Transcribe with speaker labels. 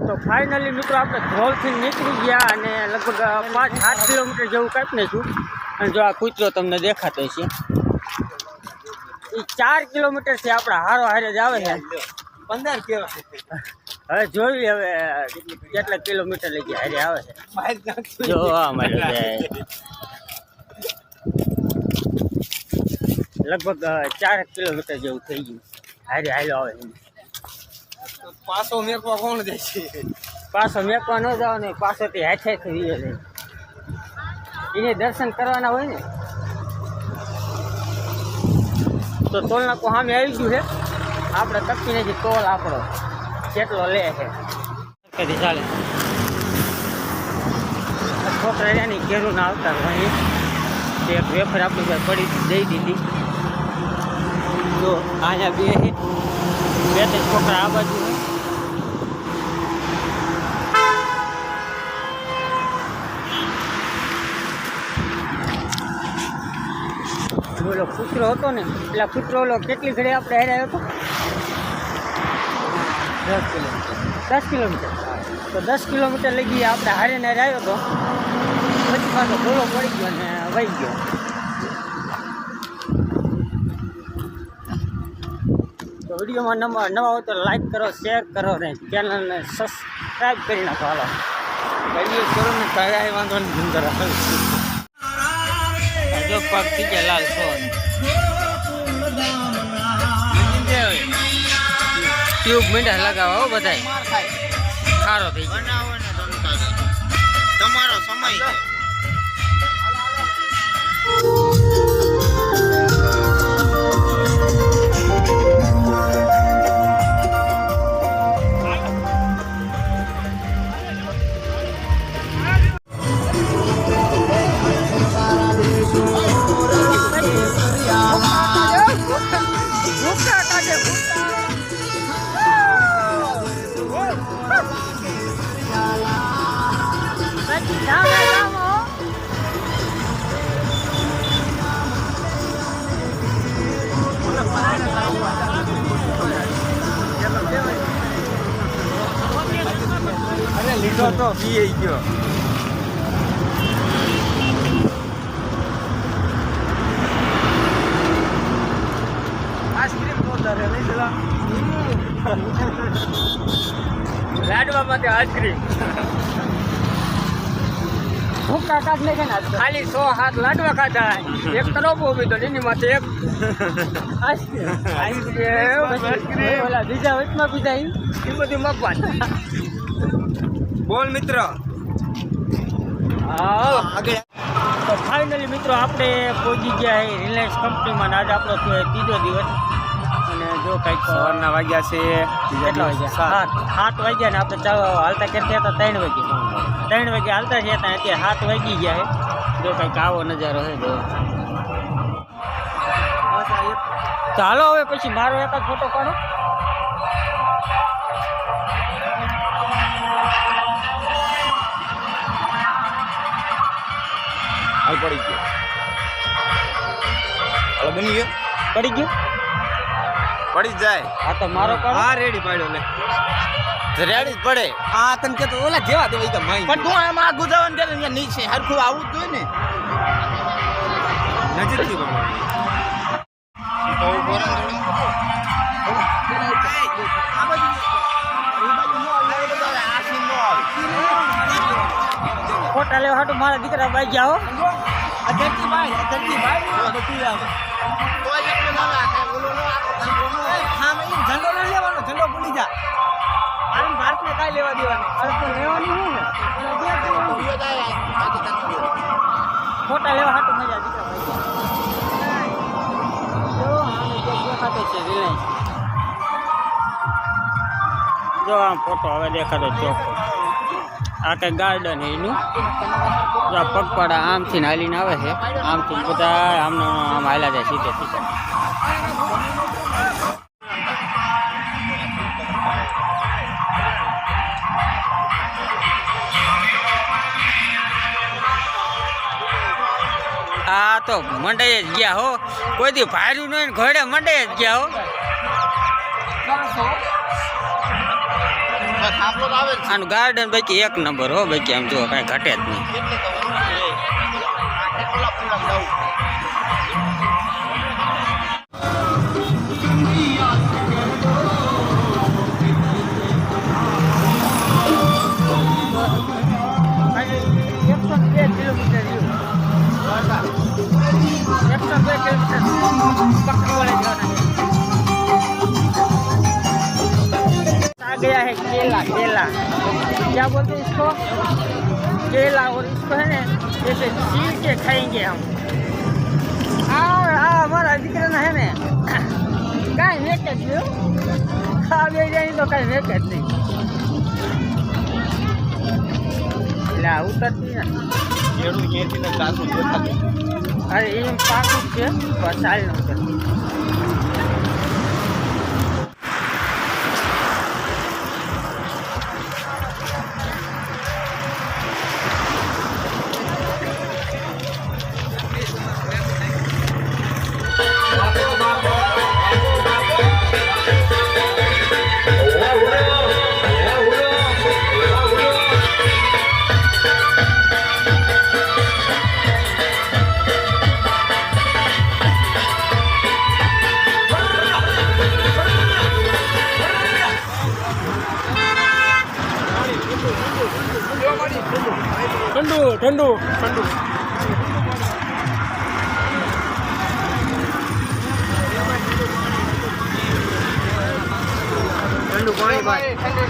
Speaker 1: તો ફાઇનલી મિત્રો આપણે ધ્રોલથી નીકળી ગયા અને લગભગ પાંચ આઠ કિલોમીટર જેવું કાપી છું અને જો આ કૂતરો તમને દેખાતો છે એ ચાર કિલોમીટરથી આપણા હારો હારે જ આવે છે.
Speaker 2: પંદર કેવા
Speaker 1: હવે જોઈ હવે કેટલા કિલોમીટર લગી હારે આવે છે. જોવા મળે લગભગ ચાર કિલોમીટર જેવું થઈ ગયું. હારે હાલો આવે
Speaker 2: પાછો મેકવા કોણ દે છે?
Speaker 1: પાછો મેકવા ન જાવ ને પાછોથી હાથે થઈ જાય એને દર્શન કરવાના હોય ને? તો ટોલનાકો સામે આવી ગયું છે. આપણે તપી નથી ટોલ આપણો. કેટલો લે છે. કદી ચાલે. છોકરા છોકરા એની ઘેરું ના આવતા તે એક વેફર આપણી પાસે પડી દઈ દીધી. જો અહીંયા બે બે ત્રણ છોકરા આ બાજુ બોલો, કૂતરો હતો ને એટલે કૂતરો ઓલો કેટલી ઘડી આપણે હેરાયો હતો? દસ કિલોમીટર. દસ કિલોમીટર? તો દસ કિલોમીટર લઈ ગયા આપણે હારે ને આવ્યો હતો પછી પાછો ગોળો પડી ગયો ને વહી ગયો. તો વિડીયોમાં નવા નવા હોય તો લાઈક કરો શેર કરો ને ચેનલને સબસ્ક્રાઈબ કરી નાખો, હાલો.
Speaker 2: કહીએ કરો ને, કાંઈ વાંધો નહીં, ધંધા રાખે.
Speaker 1: જો પગથી થઈ છો લાલ સોન ટ્યુબ મીંડા લગાવો બધાય. સારો થઈ ગયો.
Speaker 2: તમારો સમય લીધો તો પીએ ગયો આઈસ્ક્રીમ.
Speaker 1: લાડવા માટે આઈસ્ક્રીમ કાઢ લે ને ખાલી સો હાથ લાડવા ખાતા એક તરોબો ઊભી તો એની માથે એક આઈસ્ક્રીમ. ઓલા બીજા વચમાં બીજા ઈ બધી મગવાન.
Speaker 2: બોલ મિત્ર.
Speaker 1: તો ફાઇનલી મિત્રો આપણે પહોંચી ગયા છે રિલાયન્સ કંપનીમાં આજે આપણો ત્રીજો દિવસ. અને જો કંઈક
Speaker 2: સવારના વાગ્યા છે
Speaker 1: કેટલા વાગ્યા? સાત. સાત. વાગ્યા ને આપણે ચાલો હાલતા કેટલા હતા ત્રણ વાગે. ત્રણ વાગે હાલતા છે ત્યાં અત્યારે સાત વાગી ગયા છે જો કંઈક આવો નજારો છે જો. ચાલો હવે પછી મારો એકાદ ફોટો પાડો.
Speaker 2: હાલ પડી ગયો. હાલ બની ગયો?
Speaker 1: પડી ગયો?
Speaker 2: પડી જાય.
Speaker 1: આ તો મારો પાડો.
Speaker 2: હા રેડી પાડ્યો લે.
Speaker 3: રેડી જ પડે.
Speaker 2: આ તને કે તો ઓલા જેવા દેવા કે માઈ
Speaker 3: પણ તું આમાં આગું જવાનું કે અહીંયા નીચે હરખું આવું જ જોઈએ ને. તો ઊભો રહે
Speaker 1: લેવા હાટું મારા દીકરા બાઈ ગયા હો.
Speaker 2: ભાઈ અધરતી ભાઈ બધું આવે
Speaker 3: તો જ એટલું ના લાગે. ઓલું ન આપે.
Speaker 2: હા મેં ઝંડો ના લેવાનો ઝંડો ભૂલી જા આમ ભારતને કાંઈ લેવા દેવાનું
Speaker 1: લેવાની શું ને. ફોટા લેવા હાટું મજા દીકરા દેખાતો છે રિલાયન્સ જો આમ ફોટો હવે દેખાતો ચોખ્ખો આ કઈ ગાર્ડન એનું? બધા પગપાડા આમથી હાલીને આવે છે. આમથી બધા આમનો આમ હાલ્યા જાય સીધે સીધે. આ તો મંડાઈ જ ગયા હો. કોઈ દી ભાર્યું નહીં ઘોડે મંડાઈ જ ગયા હો. આનું ગાર્ડન બાકી એક નંબર હો બાકી આમ જુઓ કાંઈ ઘટે જ નહીં.
Speaker 3: એટલે તો વસ્તુ છે. આ કેટલા પૂરા જવું
Speaker 1: એકસો બે કિલોમીટર એકસો બે કિલોમીટર. है केला केला क्या बोलते हैं इसको केला और इसको है ना जैसे छील के खाएंगे हम આ આ અમારા દીકરાના હે ને કાંઈ વેક જ નહીં ખાવે જાય તો કાંઈ વેક જ નહીં એટલે આ ઉતરતી ને
Speaker 3: કેળું અહીંયાથી ને કાચું દેખાતું.
Speaker 1: અરે એમ પાકું જ છે પણ સારી ન ઉતરતી
Speaker 2: ઠંડુ ઠંડુ. ઠંડુ
Speaker 1: ઠંડુ પાણી ભાઈ.
Speaker 2: ઠંડુ